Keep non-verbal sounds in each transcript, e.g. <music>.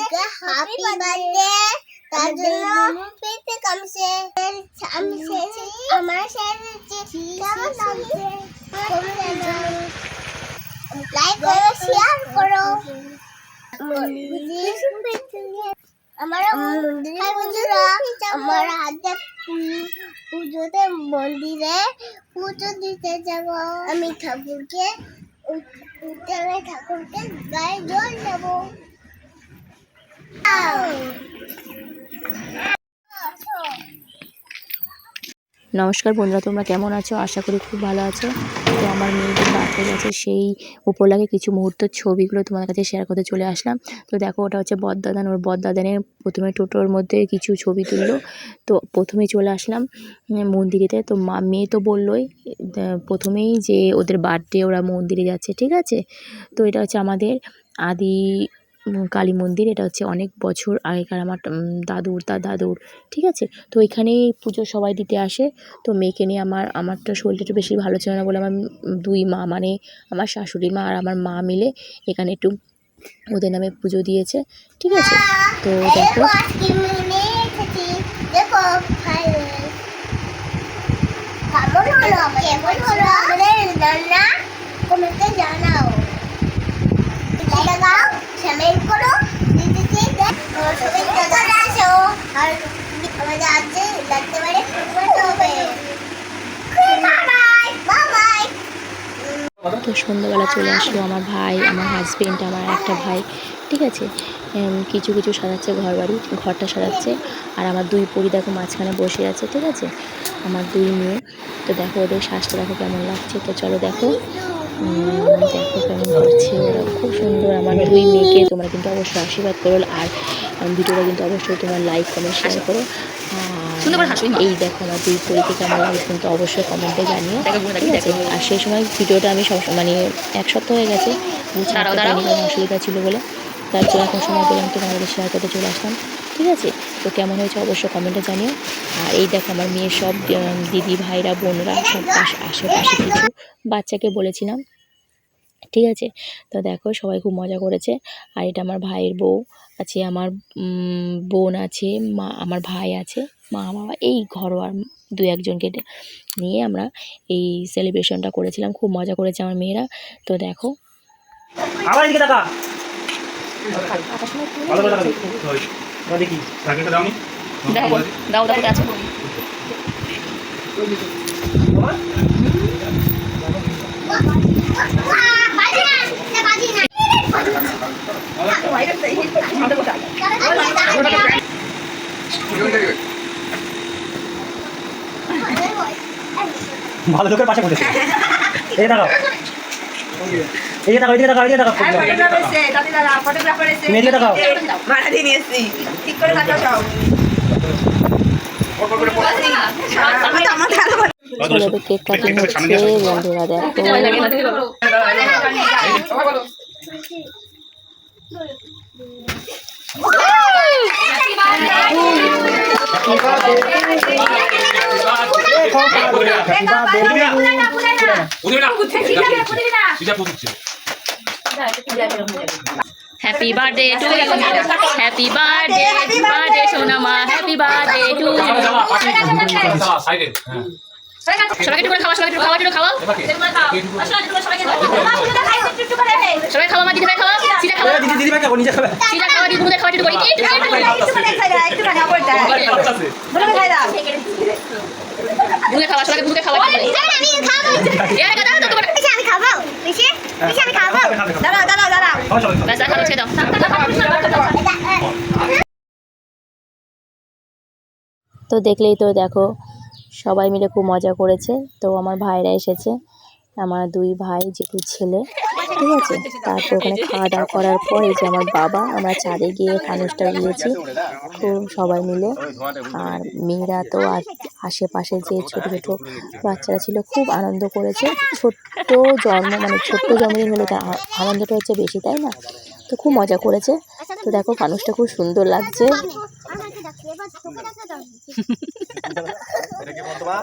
আজকে happy birthday তার জন্য পেতে কামছে আমি আমার সেজে কেমন লাগছে? লাইক করো শেয়ার করো। আমার হাই বন্ধুরা আমার হাতে পুজোতে মন্দিরে পুজো দিতে যাব। আমি ঠাকুরকে ঠাকুরকে গায়ে জল দেবো। নমস্কার বন্ধুরা, তোমরা কেমন আছো? আশা করি খুব ভালো আছো। তো আমার মেয়েদের বার্থডে গেছে, সেই উপলক্ষে কিছু মুহূর্তের ছবিগুলো তোমার কাছে শেয়ার করতে চলে আসলাম। তো দেখো, ওটা হচ্ছে বদদাদান। ওর বদদাদানের প্রথমে টোটোর মধ্যে কিছু ছবি তুললো। তো প্রথমে চলে আসলাম মন্দিরেতে। তো মা, মেয়ে তো বললোই প্রথমেই যে ওদের বার্থডে ওরা মন্দিরে যাচ্ছে, ঠিক আছে? তো এটা হচ্ছে আমাদের আদি কালী মন্দির, এটা হচ্ছে অনেক বছর আগেকার আমার দাদুর, তার দাদুর, ঠিক আছে? তো এখানেই পুজো সবাই দিতে আসে। তো মেয়েকে নিয়ে আমার, আমারটা শরীরটা একটু বেশি ভালো ছিল না বলে আমার দুই মা মানে আমার শাশুড়ি মা আর আমার মা মিলে এখানে একটু ওদের নামে পুজো দিয়েছে, ঠিক আছে? তো দেখো। জানাও। কমেন্ট করো তো সন্ধ্যাবেলা চলে আসলো আমার ভাই, আমার হাজবেন্ড আমার একটা ভাই, ঠিক আছে? কিছু কিছু সাজাচ্ছে ঘর বাড়ি ঘরটা সাজাচ্ছে, আর আমার দুই পরি দেখো মাঝখানে বসে আছে, ঠিক আছে? আমার দুই মেয়ে, তো দেখো ওদের শ্বাসটা দেখো কেমন লাগছে, তো চলো দেখো। দেখো কেমন করছে ওরা খুব সুন্দর। আমার দুই মেয়েকে তোমরা কিন্তু অবশ্যই আশীর্বাদ করো। আর ভিডিওটা কিন্তু অবশ্যই তোমার লাইক কমেন্ট শেয়ার করো। এই দেখো আমার দুই পরীকে কেমন লাগে কিন্তু অবশ্যই কমেন্টে জানিও। ঠিক আছে? আর সেই সময় ভিডিওটা আমি সব মানে এক সপ্তাহ হয়ে গেছে। অসুবিধা ছিল বলে। তার এখন সময় পেলাম তো তোমাদের শেয়ার করতে চলে আসলাম। ঠিক আছে? তো কেমন হয়েছে অবশ্যই কমেন্টে জানিও। আর এই দেখো, আমার মেয়ের সব দিদি, ভাইরা, বোনরা সব পাশে, আশেপাশে কিছু বাচ্চাকে বলেছিলাম। ঠিক আছে? তো দেখো, সবাই খুব মজা করেছে। আর এটা আমার ভাইয়ের বউ আছে, আমার বোন আছে, মা, আমার ভাই আছে, মা, বাবা, এই ঘরোয়া দু একজনকে নিয়ে আমরা এই সেলিব্রেশনটা করেছিলাম। খুব মজা করেছে আমার মেয়েরা। তো দেখো। দাও দাও আছে ভালো লোকের পাশে বসেছে এই যে যে তাকাও যে তাকাও যে তাকাও তুমি এদিকে তাকাও ভাড়া দিয়ে নিয়ে ঠিক করে তাকাও ছেলেদের কেক কাটিং হচ্ছে বন্ধুরা দেখো happy birthday to happy birthday happy birthday সোনামা হ্যাপি বার্থডে টু একটু একটু সবাই খাওয়া খাওয়া সিধা খাওয়া দিদি নিজে খাবে সিধা খাওয়া দিদি খাওয়া একটু করি মুখে খাওয়া খাওয়া একটু আমি খাব এ আরে দাদা তো আমি খাব বেশি বেশি আমি খাব দাঁড়াও দাঁড়াও দাঁড়াও ছেড়ে দাও তো দেখলেই তো দেখো সবাই মিলে খুব মজা করেছে। তো আমার ভাইরা এসেছে, আমার দুই ভাই যেটু ছেলে, ঠিক আছে? তারপর ওখানে খাওয়া দাওয়া করার পর এই যে আমার বাবা, আমরা ছাদে গিয়ে ফানুসটা গিয়েছি, খুব সবাই মিলে। আর মেয়েরা তো আশেপাশে যে ছোট ছোট বাচ্চারা ছিল, খুব আনন্দ করেছে। ছোট্ট জন্ম মানে ছোট্ট জন্মদিন হলে তার আনন্দটা হচ্ছে বেশি, তাই না? তো খুব মজা করেছে। তো দেখো ফানুসটা খুব সুন্দর লাগছে। এটা কে মা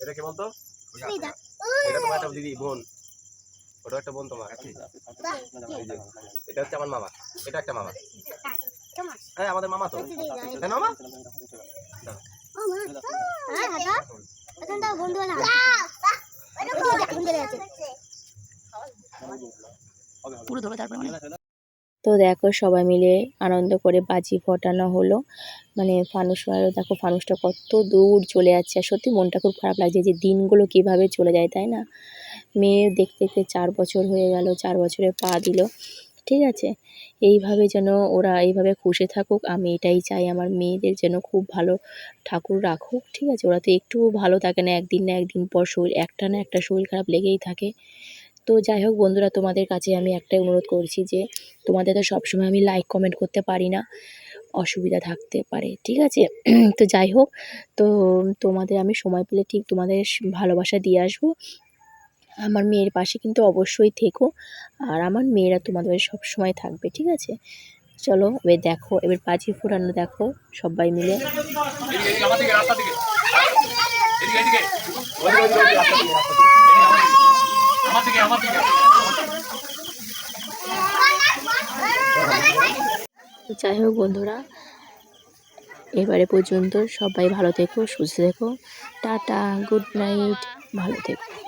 এটা কে বলতো এটা তোমার একটা দিদি বোন ওটা একটা বোন তোমার এটা হচ্ছে আমার মামা এটা একটা মামা হ্যাঁ। আমাদের মামা তো মামা বন্ধু না পুরো ধরো তারপরে তো দেখো সবাই মিলে আনন্দ করে বাজি ফোটানো হলো। মানে ফানুস মারো, দেখো ফানুসটা কত দূর চলে যাচ্ছে। আর সত্যি মনটা খুব খারাপ লাগছে যে দিনগুলো কীভাবে চলে যায়, তাই না? মেয়ে দেখতে দেখতে চার বছর হয়ে গেল, চার বছরে পা দিল। ঠিক আছে? এইভাবে যেন ওরা এইভাবে খুশি থাকুক, আমি এটাই চাই আমার মেয়েদের যেন খুব ভালো ঠাকুর রাখুক। ঠিক আছে? ওরা তো একটুও ভালো থাকে না, একদিন না একদিন পর শরীর, একটা না একটা শরীর খারাপ লেগেই থাকে। তো যাই হোক বন্ধুরা, তোমাদের কাছে আমি একটাই অনুরোধ করছি যে, তোমাদের তো সবসময় আমি লাইক কমেন্ট করতে পারি না, অসুবিধা থাকতে পারে, ঠিক আছে? <clears throat> তো যাই হোক, তো তোমাদের আমি সময় পেলে ঠিক তোমাদের ভালোবাসা দিয়ে আসব। আমার মেয়ের পাশে কিন্তু অবশ্যই থেকো, আর আমার মেয়েরা তোমাদের সব সময় থাকবে, ঠিক আছে? চলো, এবার দেখো, এবার বাজি ফোটানো দেখো, সবাই মিলে। রাস্তা যাই হোক বন্ধুরা, এবারে পর্যন্ত সবাই ভালো থেকো, সুস্থ থেকো। টাটা, গুড নাইট, ভালো থেকো।